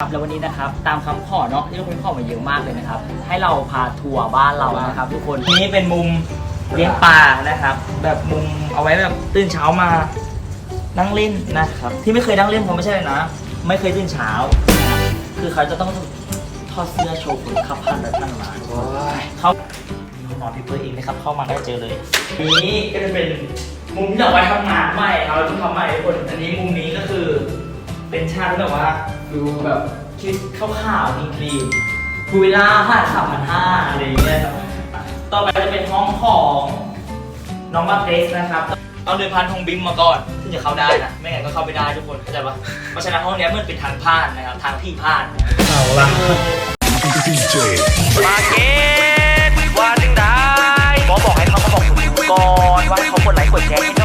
ครับแล้ววันนี้นะครับตามคำขอเนาะที่ทุกคนขอมาเยอะมากเลยนะครับ ให้เราพาทัวร์บ้านเรานะครับ ทุกคนนี่เป็นมุมเลี้ยงปลานะครับ แบบมุมเอาไว้แบบตื่นเช้ามานั่งเล่นนะครับ ที่ไม่เคยนั่งเล่นเพราะไม่ใช่เลยนะ ไม่เคยตื่นเช้า คือเขาจะต้องทอดเสื้อโชว์ผลขับพันแบบท่านมาเขาห้องนอนพี่เปิ้ลเองนะครับเข้ามาได้เจอเลยนี้ก็จะเป็นมุมที่เราไว้ทำงานใหม่ครับเราเพิ่งทำใหม่ทุกคนอันนี้มุมนี้ก็คือเป็นชาติแบบว่า ดูแบบคิดขาวๆคลีนๆคุยล่าห้าสามพันห้าอะไรอย่างเงี้ยครับต่อไปจะเป็นห้องของน้องมาเกรสนะครับต้องเดินผ่านห้องบิมมาก่อนถึงจะเข้าได้นะไม่งั้นก็เข้าไม่ได้ทุกคนเข้าใจปะเพราะฉะนั้นห้องเนี้ยมันเป็นทางผ่านนะครับทางที่ผ่านเอาละ DJ มาเกตว่าจึงได้หมอบอกให้เขามาบอกคุณก่อนว่าให้เขากดไลค์กดแชร์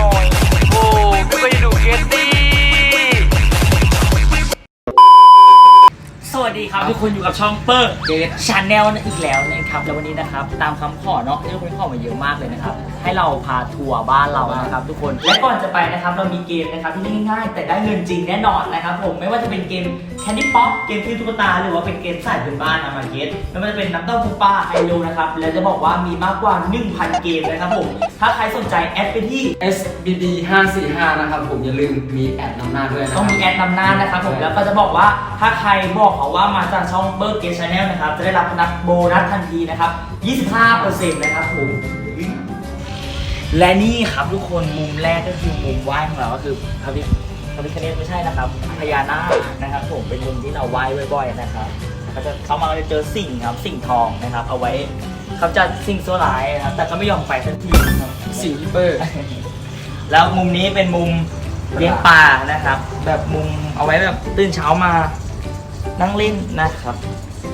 ครับทุกคนอยู่กับช่องเปิร์เกตชาแนลอีกแล้วนะครับแล้ววันนี้นะครับ ตามคำขอเนาะที่ทุกคนขอมาเยอะมากเลยนะครับ ให้เราพาทัวร์บ้านเรานะครับทุกคน และก่อนจะไปนะครับเรามีเกมนะครับที่ง่ายๆ แต่ได้เงินจริงแน่นอนนะครับผมไม่ว่าจะเป็นเกม Candy Pop เกมที่ตุ๊กตาหรือว่าเป็นเกมสายพื้นบ้านอามาเกตไม่ว่าจะเป็นน้ำเต้าหู้ป้าไฮโลนะครับและจะบอกว่ามีมากกว่า 1,000 เกมนะครับผมถ้าใครสนใจแอดไปที่ SBB 545นะครับผมอย่าลืมมีแอดนำหน้าด้วยนะคต้รัอบงมีแอดนำหน้านะครับผมแล้วก็จะบอกว่าถ้าใครบอกเขาว่ามาจากช่องเบิร์กเกชแนลนะครับ จะได้รับโบนัสทันทีนะครับ 25%นะครับผม และนี่ครับทุกคนมุมแรกก็คือมุมไหว้ของเราก็คือพระพิพระพิคเนตไม่ใช่นะครับพญานาคนะครับผมเป็นมุมที่เราไหว้บ่อยๆนะครับก็จะเข้ามาก็จะเจอสิ่งครับสิ่งทองนะครับ เอาไว้เขาจะสิ่งโซลายนะครับแต่ก็ไม่ยอมไปสักทีนะครับสีเปอร์ แล้วมุมนี้เป็นมุมเลี้ยงปลานะครับ แบบมุมเอาไว้แบบตื่นเช้ามา นั่งเล่นนะครับ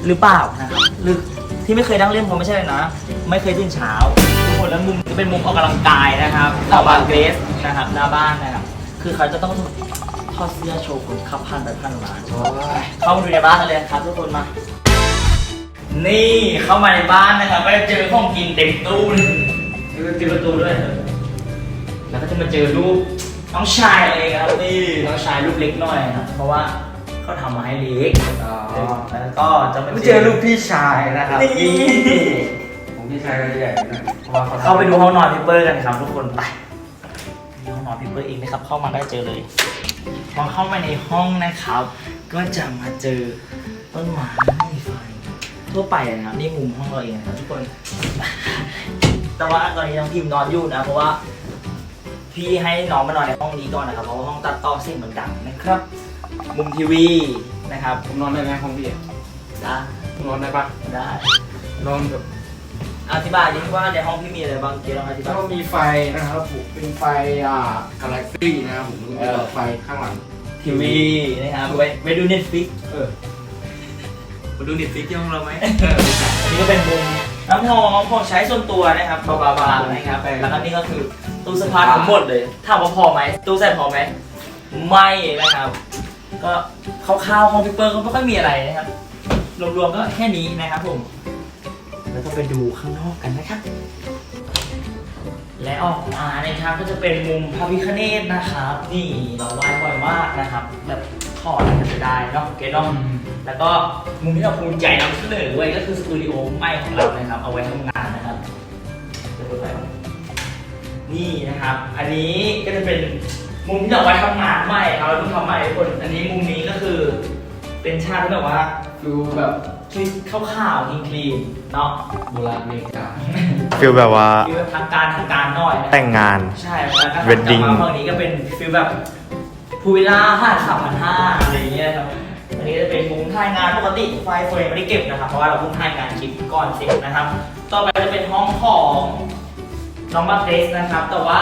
หรือเปล่านะครับหรือที่ไม่เคยนั่งเล่นเพราไม่ใช่เลยนะ ไม่เคยตื่นเช้าทุกคนแล้วมุมจะเป็นมุมออกกำลังกายนะครับหน้าบ้านเกรสนะครับหน้าบ้านนะครับ คือเขาจะต้องทอดเสื้อโชว์ผลขับพันแบบพันมาเข้ามาดูในบ้านกันเลยครับทุกคนมา นี่เข้ามาในบ้านนะครับก็จะเจอของกินเต็มตู้เลยปิดประตูด้วยแล้วก็จะมาเจอรูปน้องชายเองครับนี่น้องชายรูปเล็กหน่อยนะครับเพราะว่า เขาทำมาให้เล็กอ๋อแล้วก็จะมาไม่เจอลูกพี่ชายนะครับนี่ผมพี่ชายก็ใหญ่หน่อยเพราะว่าเขาเข้าไปดูห้องนอนพี่เปิ้ลกันครับทุกคนไปห้องนอนพี่เปิ้ลเองนะครับ เข้ามาได้เจอเลยพอเข้ามาในห้องนะครับ ก็จะมาเจอต้นไม้ไฟทั่วไปนะครับนี่มุมห้องเราเองนะครับทุกคน แต่ว่าตอนนี้น้องพิมนอนอยู่นะเพราะว่าพี่ให้น้องมานอนในห้องนี้ก่อนนะครับเพราะว่าห้องตัดต่อเสียงมันดังนะครับ มุมทีวีนะครับผมนอนได้ไหมห้องพี่อะได้ผมนอนได้ปะได้นอนแบบอธิบายดิว่าในห้องพี่มีอะไรบ้างเกียร์ลองอธิบาแล้ยวก็มีไฟนะครับผมเป็นไฟอ่ากาแล็กซี่นะครับผมมีหลอดไฟข้างหลังทีวีนะครับไว้ไว้ดูเน็ตฟิกเออมาดูเน็ตฟิกที่ห้องเราไหมเอออันนี้ก็เป็นมุมน้ำหอมของใช้ส่วนตัวนะครับเบาๆนะครับแล้วก็นี่ก็คือตู้เสื้อผ้าทั้งหมดเลยถามว่าพอไหมตู้ใส่พอไหมไม่นะครับ ก็คร่าวๆของพี่เปิ้ลก็ไม่ค่อยมีอะไรนะครับ รวมๆก็แค่นี้นะครับผม แล้วก็ไปดูข้างนอกกันนะครับ และออกมานะครับก็จะเป็นมุมพระพิคเนตนะครับ นี่เราไหว้บ่อยมากนะครับ แบบขออะไรก็จะได้เนาะเกดเนแล้วก็มุมที่เราภูมิใจนำเสนอไว้ก็คือสตูดิโอใหม่ของเรานะครับ เอาไว้ทำงานนะครับนี่นะครับ อันนี้ก็จะเป็น มุมที่เราไว้ทำงานใหม่ครับเราเพิ่งทำใหม่ทุกคน อันนี้มุมนี้ก็คือ เป็นชาติที่แบบว่าดูแบบคิดขาวๆคลีนๆเนาะโบราณอเมริกาฟิลแบบว่าฟิลแบบทางการทางการหน่อยนะครับแต่งงาน ใช่แล้วก็ Wedding กลับมาฝั่งนี้ก็เป็นฟิลแบบพูวิลล่าห้าสามพันห้าอะไรอย่างเงี้ยครับอันนี้จะเป็นมุมถ่ายงานปกติไฟเฟรมไม่ได้เก็บนะครับเพราะว่าเราเพิ่งถ่ายงานคลิปก่อนเสร็จนะครับ ต่อไปจะเป็นห้องของน้องมาเกรสนะครับ แต่ว่า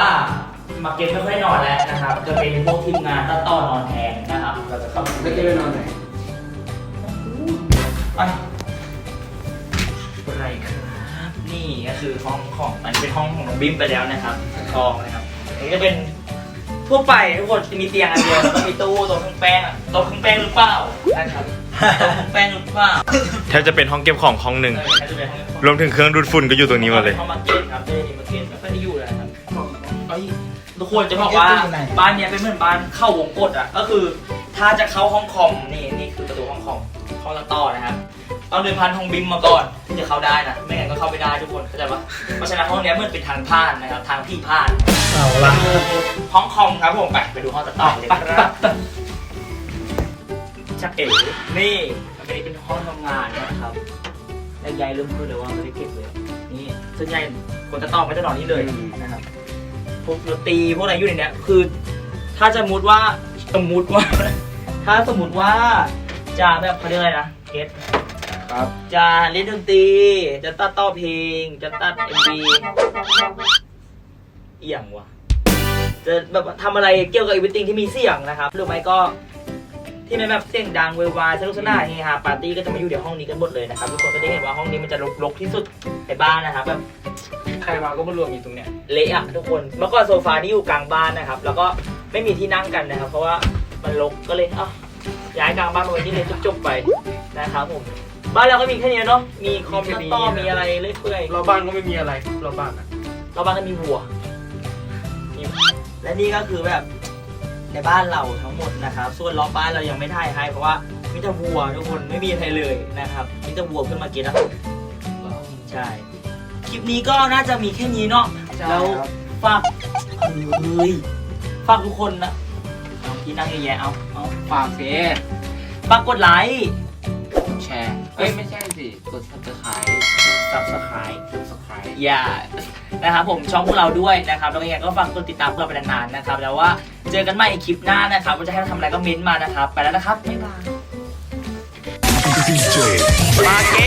มาเกรสไม่ค่อยนอนแล้วนะครับ จะเป็นพวกทีมงานตัดต่อนอนแทนนะครับ เราจะเข้าไปแล้วจะไปนอนไหนไปอะไรครับ นี่ก็คือห้องของอันนี้เป็นห้องของน้องบิมไปแล้วนะครับทองนะครับอันนี้จะเป็นทั่วไปทุกคนจะมีเตียงอันเดียวแล้วก็มีตู้โต๊ะเครื่องแป้งอะโต๊ะเครื่องแป้งหรือเปล่านะครับโต๊ะเครื่องแป้งหรือเปล่าแทบจะเป็นห้องเก็บของห้องหนึ่ง เออน่าจะเป็นห้อง รวมถึงเครื่องดูดฝุ่นก็อยู่ตรงนี้หมดเลยห้องมาเก็ตครับเจนี่มาเก็ตไม่ค่อยได้อยู่เลยครับเอ้ย ทุกคนจะบอกว่าบ้านเนี้ยเป็นเหมือนบ้านเข้าวงกดอะก็คือ ถ้าจะเข้าห้องคอมนี่นี่คือประตูห้องคอมห้องตัดต่อนะครับต้องเดินผ่านห้องบิมมาก่อนที่จะเข้าได้นะไม่งั้นก็เข้าไม่ได้ทุกคนเข้าใจปะเพราะฉะนั้นห้องเนี้ยมันเป็นทางผ่านนะครับทางที่ผ่านเอาไปละดูห้องคอมครับผมไปไปดูห้องตัดต่อเลยครับชักเอ๋นี่อันนี้เป็นห้องทำงานนะครับแล้วยายเริ่มพูดเลยว่าไม่ได้เก็บเลยนี่ส่วนใหญ่คนตัดต่อไม่ได้นอนนี่เลยนะครับ พวกดนตรีพวกอะไรอยู่ในเนี้ยคือ ถ้าจะมุดว่าสมมุติว่า ถ้าสมมติว่าจะแบบเขาเรียกอะไรนะเกตครับ จะเล่นดนตรี จะตัดต่อเพลง จะตัดเอ็มวีเอียงวะจะแบบทำอะไรเกี่ยวกับอีวิติ้งที่มีเสียงนะครับหรือไม่ก็ที่ไม่แบบเสียงดังเวยวายสนุกสนานเฮฮาปาร์ตี้ก็จะมาอยู่ในห้องนี้กันหมดเลยนะครับทุกคนก็ได้เห็นว่าห้องนี้มันจะรกๆที่สุดในบ้านนะครับแบบใครมาก็มารวมอยู่ตรงเนี้ยเละอะทุกคนเมื่อก่อนโซฟาที่อยู่กลางบ้านนะครับ แล้วก็ไม่มีที่นั่งกันนะครับ เพราะว่ามันรกก็เลยเอ้าย้ายกลางบ้านมาไว้ที่เลยจบๆไปนะครับผมบ้านเราก็มีแค่นี้เนาะมีคอมพิวเตอร์มีอะไรเรื่อยๆเราบ้านก็ไม่มีอะไรเราบ้านอะเราบ้านก็มีวัวมีและนี่ก็คือแบบในบ้านเราทั้งหมดนะครับ ส่วนล้อบบ้านเรายังไม่ถ่ายให้เพราะว่ามีแต่วัวทุกคนไม่มีอะไรเลยนะครับมีแต่วัวขึ้นมากินนะใช่ คลิปนี้ก็น่าจะมีแค่นี้เนาะแล้วฝากเฮ้ยฝากทุกคนนะเอาที่นั่งเยอะแยะเอาเอาฝากเฟซฝากกดไลค์แชร์เอ้ยไม่ใช่สิกดซับสไครต์ซับสไครต์ซับสไครต์อย่านะครับผมช่องพวกเราด้วยนะครับแล้วก็ยังไงก็ฝากกดติดตามพวกเราไปนานๆนะครับแล้วว่าเจอกันใหม่อีกคลิปหน้านะครับว่าจะให้เราทำอะไรก็เม้นต์มานะครับ ไปแล้วนะครับบ๊ายบาย DJ มาเก็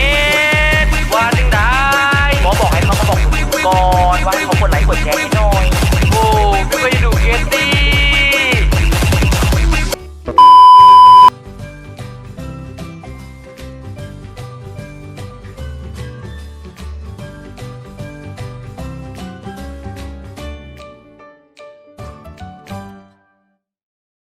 ก่อนว่าให้เขากดไลค์กดแชร์ให้หน่อยโอ้ไม่ไปดูเกตตี้